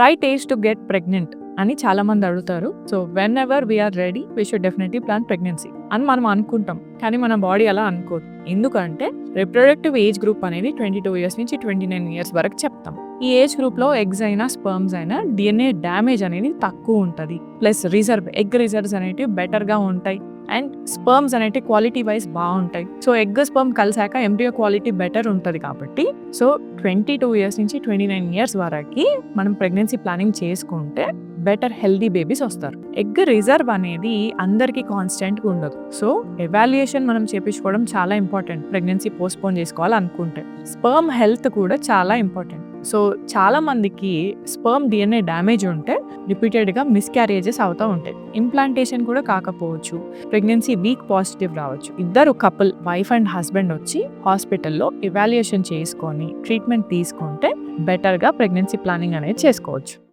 Right age to get pregnant అని చాలా మంది అడుగుతారు. So whenever we're ready we should definitely plan pregnancy అని మనం అనుకుంటాం. కానీ మన బాడీ అలా అనుకోదు. ఎందుకంటే రిప్రొడక్టివ్ ఏజ్ గ్రూప్ అనేది ట్వంటీ టూ ఇయర్స్ నుంచి ట్వంటీ నైన్ ఇయర్స్ వరకు చెప్తాం. ఈ ఏజ్ గ్రూప్లో ఎగ్స్ అయినా స్పర్మ్స్ అయినా డిఎన్ఏ డ్యామేజ్ అనేది తక్కువ ఉంటుంది. ప్లస్ రిజర్వ్ ఎగ్ రిజర్వ్స్ అనేటివి బెటర్గా ఉంటాయి. అండ్ స్పర్మ్స్ అనేవి క్వాలిటీ వైజ్ బాగుంటాయి. సో ఎగ్ స్పర్మ్ కలిసాక ఎంబ్రియో క్వాలిటీ బెటర్ ఉంటుంది కాబట్టి సో ట్వంటీ టూ ఇయర్స్ నుంచి ట్వంటీ నైన్ ఇయర్స్ వరకు మనం ప్రెగ్నెన్సీ ప్లానింగ్ చేసుకుంటే బెటర్ హెల్దీ బేబీస్ వస్తారు. ఎగ్ రిజర్వ్ అనేది అందరికీ కాన్స్టెంట్గా ఉండదు. సో ఎవాల్యుయేషన్ మనం చేపించుకోవడం చాలా ఇంపార్టెంట్. ప్రెగ్నెన్సీ పోస్ట్పోన్ చేసుకోవాలనుకుంటే. స్పర్మ్ హెల్త్ కూడా చాలా ఇంపార్టెంట్. సో చాలా మందికి స్పర్మ్ డిఎన్ఏ డ్యామేజ్ ఉంటే రిపీటెడ్గా మిస్క్యారేజెస్ అవుతూ ఉంటాయి. ఇంప్లాంటేషన్ కూడా కాకపోవచ్చు. ప్రెగ్నెన్సీ వీక్ పాజిటివ్ రావచ్చు. ఇద్దరు కపుల్ వైఫ్ అండ్ హస్బెండ్ వచ్చి హాస్పిటల్లో ఇవాల్యుయేషన్ చేసుకొని ట్రీట్మెంట్ తీసుకుంటే బెటర్గా ప్రెగ్నెన్సీ ప్లానింగ్ అనేది చేసుకోవచ్చు.